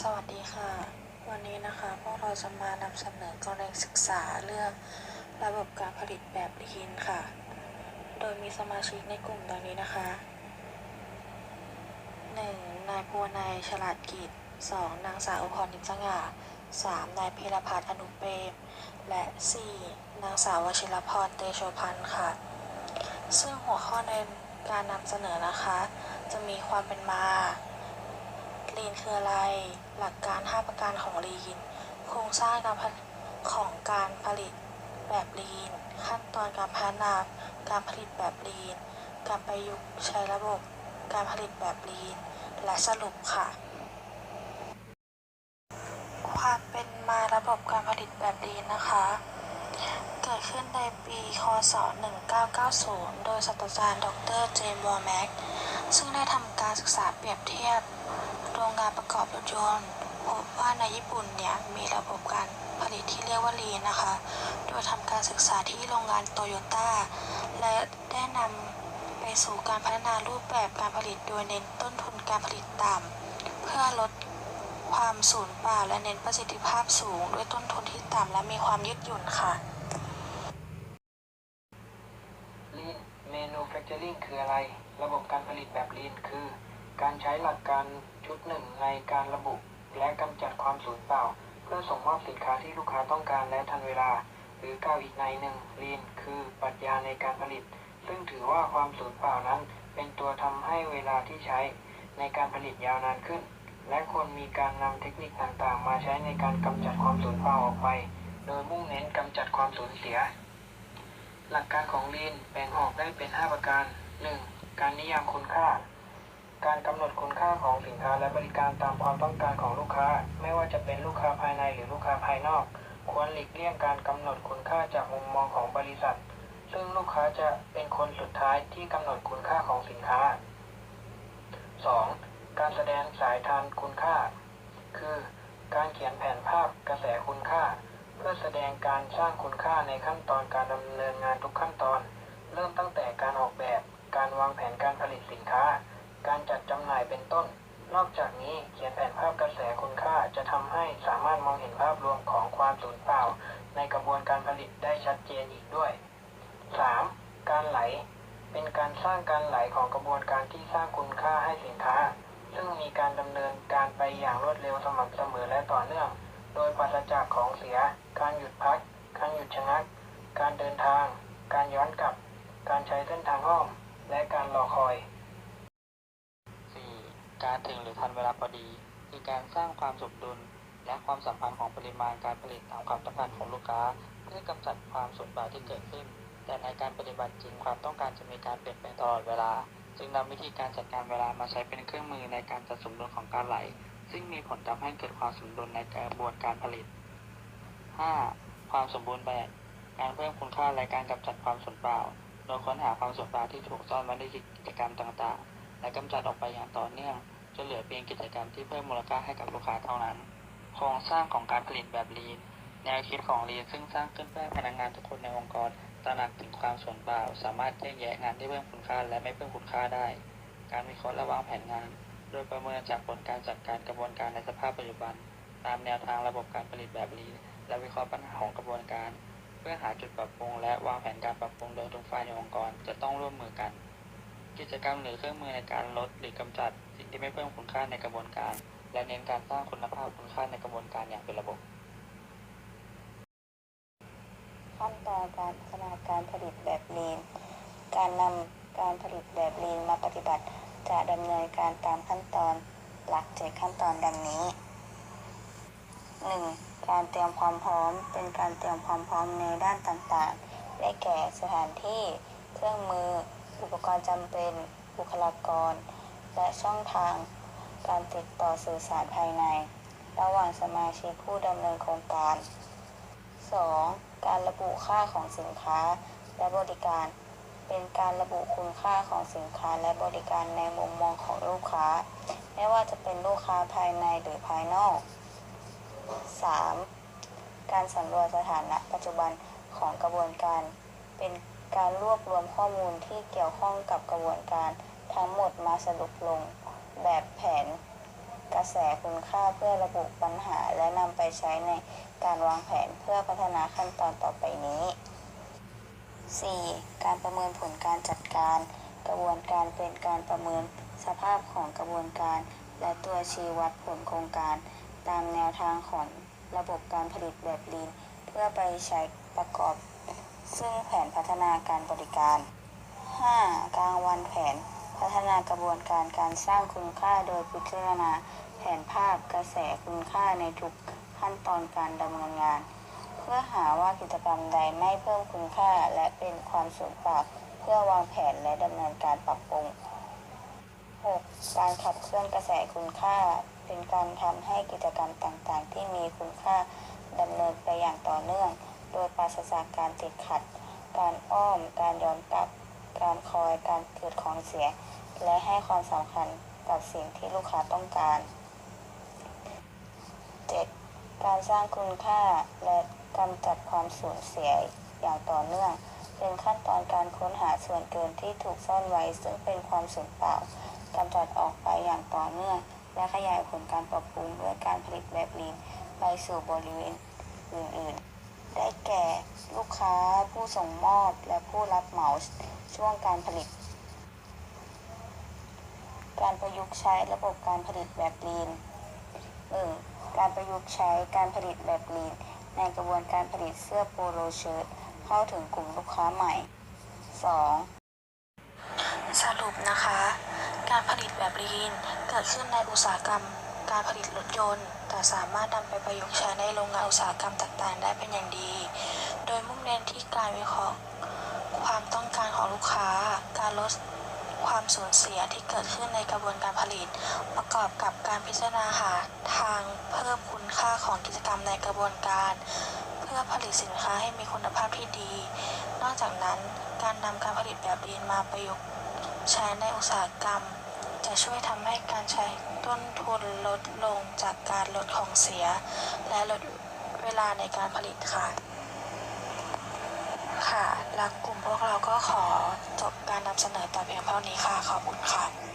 สวัสดีค่ะ วันนี้นะคะพวกเราจะมานำเสนอกรณีศึกษาเรื่องระบบการผลิตแบบลีนค่ะ โดยมีสมาชิกในกลุ่มดังนี้นะคะ 1. นายภูวนายฉลาดกิจ 2. นางสาวอุพรนิมสง่า 3. นายพีรพัฒน์อนุเปรมและ 4. นางสาววชิรพรเตโชพันธ์ค่ะ ซึ่งหัวข้อในการนำเสนอนะคะ จะมีความเป็นมา ลีนคืออะไร หลักการ 5 ประการของลีน โครงสร้างการของการผลิตแบบลีน ขั้นตอนการพัฒนาการผลิตแบบลีน การประยุกต์ใช้ระบบการผลิตแบบลีน และสรุปค่ะ ความเป็นมาระบบการผลิตแบบลีนนะคะ เกิดขึ้นในปี คศ 1990 โดยศาสตราจารย์ ดร เจมส์วอร์แม็ก ซึ่งได้ทำการศึกษาเปรียบเทียบโรงงานประกอบรถยนต์พบว่าในญี่ปุ่นเนี่ยมีระบบการผลิตที่เรียกว่าลีนนะคะ โดยทำการศึกษาที่โรงงานโตโยต้าและได้นำไปสู่การพัฒนารูปแบบการผลิตโดยเน้นต้นทุนการผลิตต่ำเพื่อลดความสูญเปล่าและเน้นประสิทธิภาพสูง ด้วยต้นทุนที่ต่ำและมีความยืดหยุ่นค่ะ Manufacturing คืออะไร ระบบการผลิตแบบ Lean คือ การใช้หลักการชุดหนึ่งในการระบุ และกำจัดความสูญเปล่า เพื่อส่งมอบสินค้าที่ลูกค้าต้องการและทันเวลา หรือกล่าวอีกในหนึ่ง Lean คือปรัชญาในการผลิต ซึ่งถือว่าความสูญเปล่านั้น เป็นตัวทำให้เวลาที่ใช้ในการผลิตยาวนานขึ้น และควรมีการนำเทคนิคต่างๆ มาใช้ในการกำจัดความสูญเปล่าออกไป โดยมุ่งเน้นกำจัดความสูญเสีย หลักการของ Lean แบ่งออกได้เป็น 5 ประการ 1. การนิยามคุณค่า การกำหนดคุณค่าของสินค้าและบริการตามความต้องการของลูกค้า ไม่ว่าจะเป็นลูกค้าภายในหรือลูกค้าภายนอก ควรหลีกเลี่ยงการกำหนดคุณค่าจากมุมมองของบริษัท ซึ่งลูกค้าจะเป็นคนสุดท้ายที่กำหนดคุณค่าของสินค้า 2. การแสดงสายทานคุณค่า คือ การเขียนแผนภาพกระแสคุณค่า เพื่อแสดงการสร้างคุณค่าในขั้นตอนการดำเนินงานทุกขั้นตอน เริ่มตั้งแต่การออกแบบ การวางแผนการผลิตสินค้า การจัดจำหน่ายเป็นต้น นอกจากนี้เขียนแผนภาพกระแสคุณค่าจะทำให้สามารถมองเห็นภาพรวมของความสูญเปล่า ในกระบวนการผลิตได้ชัดเจนอีกด้วย 3. การไหล เป็นการสร้างการไหลของกระบวนการที่สร้างคุณค่าให้สินค้า ซึ่งมีการดำเนินการไปอย่างรวดเร็วสม่ำเสมอและต่อเนื่อง โดยปราศจากของเสีย การหยุดพัก การหยุดชะงัก การเดินทาง การย้อนกลับ การใช้เส้นทางอ้อม และการรอคอย 4. การถึงหรือทันเวลาพอดี คือการสร้างความสมดุล และความสัมพันธ์ของปริมาณการผลิตตามความต้องการของลูกค้า เพื่อกำจัดความสูญเปล่าที่เกิดขึ้น แต่ในการปฏิบัติจริงความต้องการจะมีการเปลี่ยนแปลงตลอดเวลา จึงนำวิธีการจัดการเวลามาใช้เป็นเครื่องมือในการจัดสมดุลของการไหล ซึ่งมีผลทำให้เกิดความสมดุลในกระบวนการผลิต 5. ความสมบูรณ์แบบ การเพิ่มคุณค่าและการกำจัดความสูญเปล่า โดยค้นหาความสูญเปล่าที่ถูกซ่อนไว้ในกิจกรรมต่างๆ และกำจัดออกไปอย่างต่อเนื่องจนเหลือเพียงกิจกรรมที่เพิ่มมูลค่าให้กับลูกค้าเท่านั้น โครงสร้างของการผลิตแบบลีนแนวคิดของลีนซึ่งสร้างขึ้นเพื่อพนักงานทุกคนในองค์กรตระหนักถึงความสูญเปล่า สามารถแยกแยะงานที่เพิ่มคุณค่าและไม่เพิ่มคุณค่าได้ การวิเคราะห์และวางแผนงาน ดยประเมินจากผลการจัดการกระบวนการในสภาพปัจจุบัน ตามแนวทางระบบการผลิตแบบลีนและวิเคราะห์ปัญหาของกระบวนการ เพื่อหาจุดปรับปรุงและวางแผนการปรับปรุงโดยทุกฝ่ายในองค์กรจะต้องร่วมมือกัน กิจกรรมหรือเครื่องมือในการลดหรือกำจัดสิ่งที่ไม่เพิ่มคุณค่าในกระบวนการ และเน้นการสร้างคุณภาพคุณค่าในกระบวนการอย่างเป็นระบบขั้นตอนการพัฒนาการผลิตแบบลีนการนำการผลิตแบบลีนมาปฏิบัติ จะดำเนินการตามขั้นตอนหลักเจ็ดขั้นตอนดังนี้ 1. การเตรียมความพร้อมเป็นการเตรียมความพร้อมในด้านต่างๆ ได้แก่สถานที่ เครื่องมือ อุปกรณ์จำเป็น บุคลากร และช่องทาง การติดต่อสื่อสารภายใน ระหว่างสมาชิกผู้ดำเนินโครงการ 2. การระบุค่าของสินค้าและบริการ เป็นการระบุคุณค่าของสินค้าและบริการในมุมมองของลูกค้า ไม่ว่าจะเป็นลูกค้าภายในหรือภายนอก 3. การสำรวจสถานะปัจจุบันของกระบวนการ เป็นการรวบรวมข้อมูลที่เกี่ยวข้องกับกระบวนการทั้งหมดมาสรุปลง แบบแผน กระแสคุณค่าเพื่อระบุปัญหาและนำไปใช้ในการวางแผนเพื่อพัฒนาขั้นตอนต่อไปนี้ 4. การประเมินผลการจัดการ กระบวนการเป็นการประเมินสภาพของกระบวนการ และตัวชี้วัดผลโครงการ ตามแนวทางของระบบการผลิตแบบลีนเพื่อไปใช้ประกอบ ซึ่งแผนพัฒนาการบริการ 5. กลางวันแผน พัฒนากระบวนการการสร้างคุณค่าโดยพิจารณา แผนภาพกระแสคุณค่าในทุกขั้นตอนการดำเนินงาน เพื่อหาว่ากิจกรรมใดไม่เพิ่มคุณค่าและเป็นความสูญเปล่าเพื่อวางแผนและดำเนินการปรับปรุง 6. การขับเคลื่อนกระแสคุณค่า เป็นการทำให้กิจกรรมต่างๆ ที่มีคุณค่าดำเนินไปอย่างต่อเนื่อง โดยปราศจากการติดขัด การอ้อม การย้อนกลับ การคอย การเกิดของเสีย และให้ความสำคัญกับสิ่งที่ลูกค้าต้องการ 7. การสร้างคุณค่าและ กำจัดความสูญเสียอย่างต่อเนื่อง เป็นขั้นตอนการค้นหาส่วนเกินที่ถูกซ่อนไว้ ซึ่งเป็นความสูญเปล่ากำจัดออกไปอย่างต่อเนื่อง และขยายผลการปรับปรุงด้วยการผลิตแบบลีนไปสู่บริเวณอื่นๆ ได้แก่ลูกค้าผู้ส่งมอบและผู้รับเหมาช่วงการผลิต การประยุกต์ใช้ระบบการผลิตแบบลีน 1. การประยุกต์ใช้การผลิตแบบลีน ในกระบวนการผลิตเสื้อโปโลเชิ้ตเข้าถึงกลุ่มลูกค้าใหม่ 2. สรุปนะคะ การผลิตแบบลีนเกิดขึ้นในอุตสาหกรรม การผลิตรถยนต์ แต่สามารถนำไปประยุกต์ใช้ในโรงงานอุตสาหกรรมต่างๆ ได้เป็นอย่างดี โดยมุ่งเน้นที่การวิเคราะห์ความต้องการของลูกค้า การลด ความสูญเสียที่เกิดขึ้นในกระบวนการผลิต ประกอบกับการพิจารณาหาทางเพิ่มคุณค่าของกิจกรรมในกระบวนการ เพื่อผลิตสินค้าให้มีคุณภาพที่ดี นอกจากนั้นการนำการผลิตแบบลีนมาประยุกต์ใช้ในอุตสาหกรรม จะช่วยทำให้การใช้ต้นทุนลดลงจากการลดของเสีย และลดเวลาในการผลิตค่ะ ค่ะ และกลุ่มพวกเราก็ขอจบการนำเสนอแต่เพียงเท่านี้ค่ะ ขอบคุณค่ะ